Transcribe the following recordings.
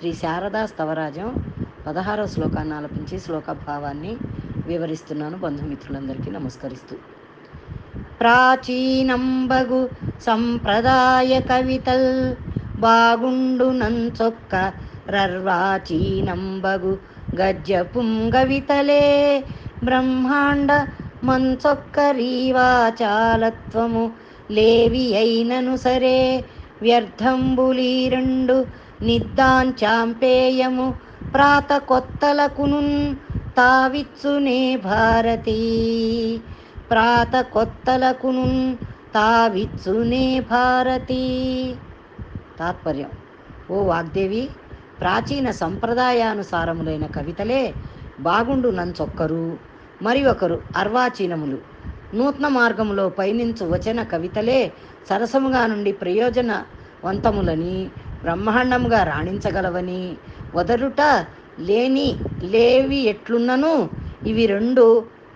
శ్రీ శారదా స్తవరాజం పదహారవ శ్లోకాన్ని ఆలపించి శ్లోక భావాన్ని వివరిస్తున్నాను. బంధుమిత్రులందరికీ నమస్కరిస్తూ. ప్రాచీనంబగు సంప్రదాయ కవితల్ బాగుండు నంచొక్క రర్వాచీనంబగు గజ్జ పుంగవితలే బ్రహ్మాండ మంచొక్క రీవాచాలత్వము లేవి అయినను సరే వ్యర్థంబులీ రెండు నిద్దాంచాంపేయము ప్రాత కొత్తలకునున్ తావిచ్చునే భారతీ. ప్రాత కొత్తలకునున్ తావిచ్చునే భారతీ. తాత్పర్యం. ఓ వాగ్దేవి ప్రాచీన సంప్రదాయానుసారములైన కవితలే బాగుండు నంచొక్కరు మరి ఒకరు అర్వాచీనములు. నూతన మార్గములో పయనించు వచన కవితలే సరసముగా నుండి ప్రయోజనవంతములని బ్రహ్మాండముగా రాణించగలవని. వదరుట లేని లేవి ఎట్లున్నను? ఇవి రెండు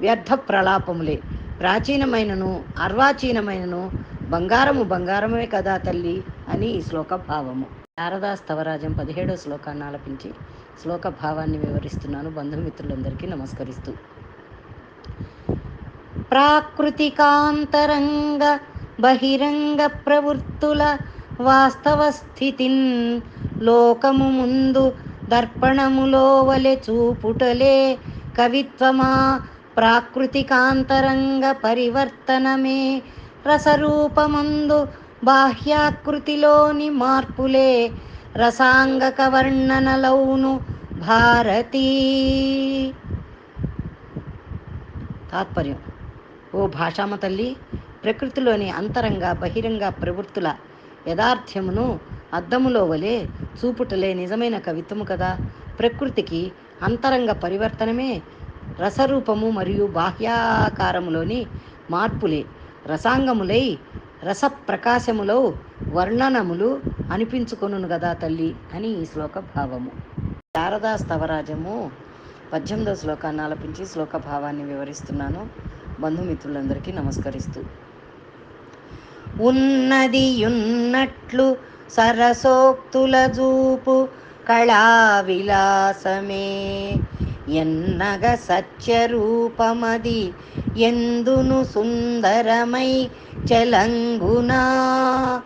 వ్యర్థ ప్రలాపములే. ప్రాచీనమైనను అర్వాచీనమైనను బంగారము బంగారమే కదా తల్లి అని ఈ శ్లోక భావము. శారదా స్థవరాజం పదిహేడో శ్లోకాన్ని ఆలపించి శ్లోక భావాన్ని వివరిస్తున్నాను. బంధుమిత్రులందరికీ నమస్కరిస్తూ. ప్రాకృతికాంతరంగ బహిరంగ ప్రవృత్తుల వాస్తవ స్థితిన్ లోకము ముందు దర్పణములో వలె చూపుటలే కవిత్వమా? ప్రాకృతికాంతరంగ పరివర్తనమే రసరూపమందు బాహ్యాకృతిలోని మార్పులే రసాంగక వర్ణనలౌను భారతీ. తాత్పర్యం. ఓ భాషామ తల్లి ప్రకృతిలోని అంతరంగ బహిరంగ ప్రవృత్తుల యథార్థ్యమును అద్దములో వలె చూపుటలే నిజమైన కవిత్వము కదా. ప్రకృతికి అంతరంగ పరివర్తనమే రసరూపము మరియు బాహ్యాకారములోని మార్పులే. రసాంగములై రసప్రకాశములో వర్ణనములు అనిపించుకొనును కదా తల్లి అని ఈ శ్లోక భావము శారదా స్తవరాజము పద్దెనిమిదో శ్లోకాన్ని ఆలపించి శ్లోక భావాన్ని వివరిస్తున్నాను. బంధుమిత్రులందరికీ నమస్కరిస్తూ. ఉన్నదియున్నట్లు సరసోక్తుల జూపు కళా విలాసమే. ఎన్నగ సత్యరూపమది ఎందును సుందరమై చలంగునా.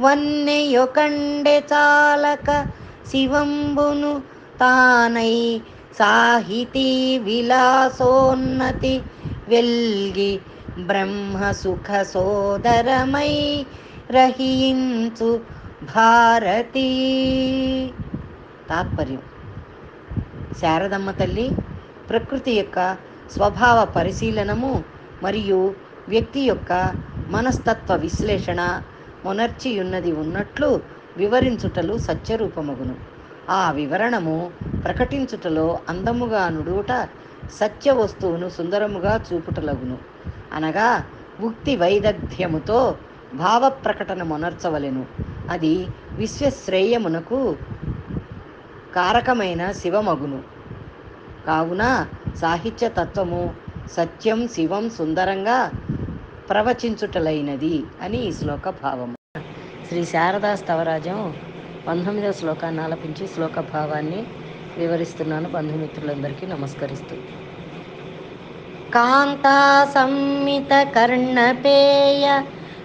వన్నెయొకండె చాలక శివంబును తానై సాహితీ విలాసోన్నతి వెల్గి బ్రహ్మ సుఖ సోదరమై రహించు భారతీ. తాత్పర్యం. శారదమ్మ తల్లి ప్రకృతి యొక్క స్వభావ పరిశీలనము మరియు వ్యక్తి యొక్క మనస్తత్వ విశ్లేషణ మొనర్చియున్నది ఉన్నట్లు వివరించుటలు సత్యరూపమగును. ఆ వివరణము ప్రకటించుటలో అందముగా నుడుట సత్య వస్తువును సుందరముగా చూపుటలగును. అనగా ఉక్తి వైదగ్ధ్యముతో భావ ప్రకటన మొనర్చవలెను అది విశ్వశ్రేయమునకు కారకమైన శివమగును. కావున సాహిత్య తత్వము సత్యం శివం సుందరంగా ప్రవచించుటలైనది అని ఈ శ్లోక భావము. శ్రీ శారదా స్తవరాజం పంతొమ్మిదవ శ్లోకాన్ని ఆలపించి శ్లోక భావాన్ని వివరిస్తున్నాను బంధుమిత్రులందరికీ నమస్కరిస్తూ. కాంతా సంమిత కర్ణపేయ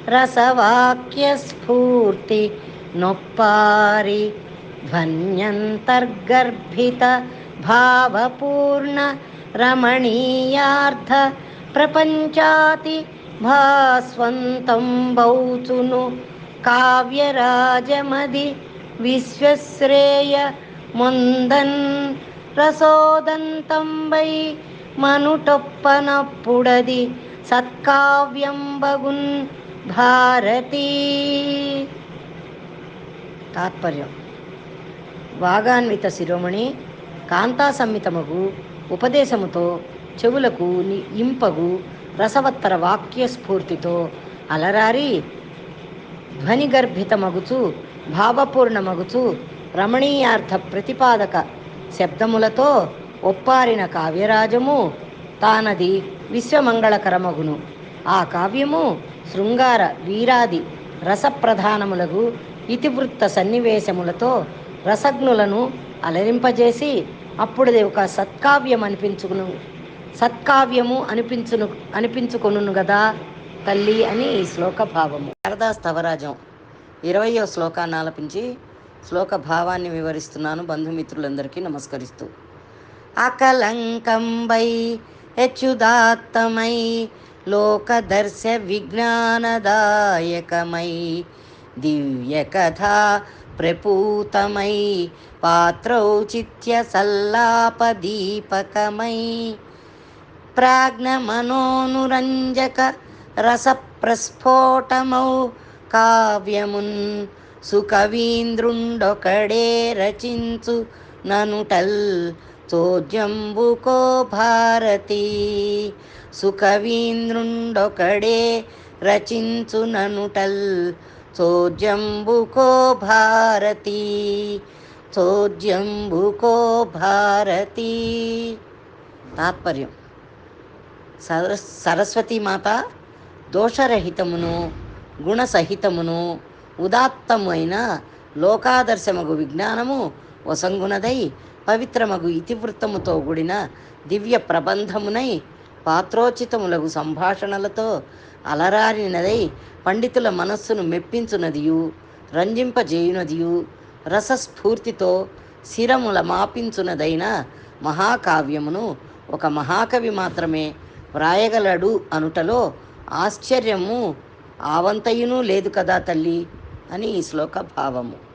రసవాక్య స్ఫూర్తి నొప్పారి ధ్వన్యంతర్గర్భిత భావపూర్ణ రమణీయార్థ ప్రపంచాతి భాస్వంతం బౌచును కావ్యరాజమది విశ్వశ్రేయ ముందన్ రసోదంతంబై మనుటొప్పనప్పుడది సత్కావ్యం బగున్ భారతీ. తాత్పర్యం. వాగాన్విత శిరోమణి కాంతా సంహితమగు ఉపదేశముతో చెవులకు ఇంపగు రసవత్తర వాక్య స్ఫూర్తితో అలరారి ధ్వనిగర్భితమగుచు భావపూర్ణమగుచు రమణీయార్థ ప్రతిపాదక శబ్దములతో ఒప్పారిన కావ్యరాజము తానది విశ్వమంగళకరమగును. ఆ కావ్యము శృంగార వీరాది రసప్రధానములగు ఇతివృత్త సన్నివేశములతో రసజ్ఞులను అలరింపజేసి అప్పుడుది ఒక సత్కావ్యం అనిపించుకును సత్కావ్యము అనిపించును అనిపించుకొను గదా తల్లి అని ఈ శ్లోక భావము శారదా స్తవరాజం ఇరవయో శ్లోకాన్ని ఆలపించి శ్లోక భావాన్ని వివరిస్తున్నాను బంధుమిత్రులందరికీ నమస్కరిస్తూ. అకలంకంబై హెచ్చుదాత్తమై లోకదర్శ విజ్ఞానదాయకమై దివ్యకథా ప్రపూతమై పాత్రౌచిత్య సల్లాపదీపకమై ప్రాజ్ఞమనోనురంజక రసప్రస్ఫోటమౌ కావ్యమున్ సుకవీంద్రుండొకడే రచించు ననుటల్ చోజంబుకో భారతి. సుకవీంద్రుండొకడే రచించు ననుటల్ చోజంబుకో భారతి. చోద్యంబుకో భారతి. తాత్పర్యం. సర సరస్వతీమాత దోషరహితమును గుణసహితమును ఉదాత్తమైన లోకాదర్శమగు విజ్ఞానము వసంగునదై పవిత్రమగు ఇతివృత్తముతో కూడిన దివ్య ప్రబంధమునై పాత్రోచితములగు సంభాషణలతో అలరారినదై పండితుల మనస్సును మెప్పించునదియు రంజింపజేయునదియు రసస్ఫూర్తితో శిరముల మాపించునదైన మహాకావ్యమును ఒక మహాకవి మాత్రమే వ్రాయగలడు అనుటలో ఆశ్చర్యము ఆవంతయును లేదు కదా తల్లి అని ఈ శ్లోక భావము.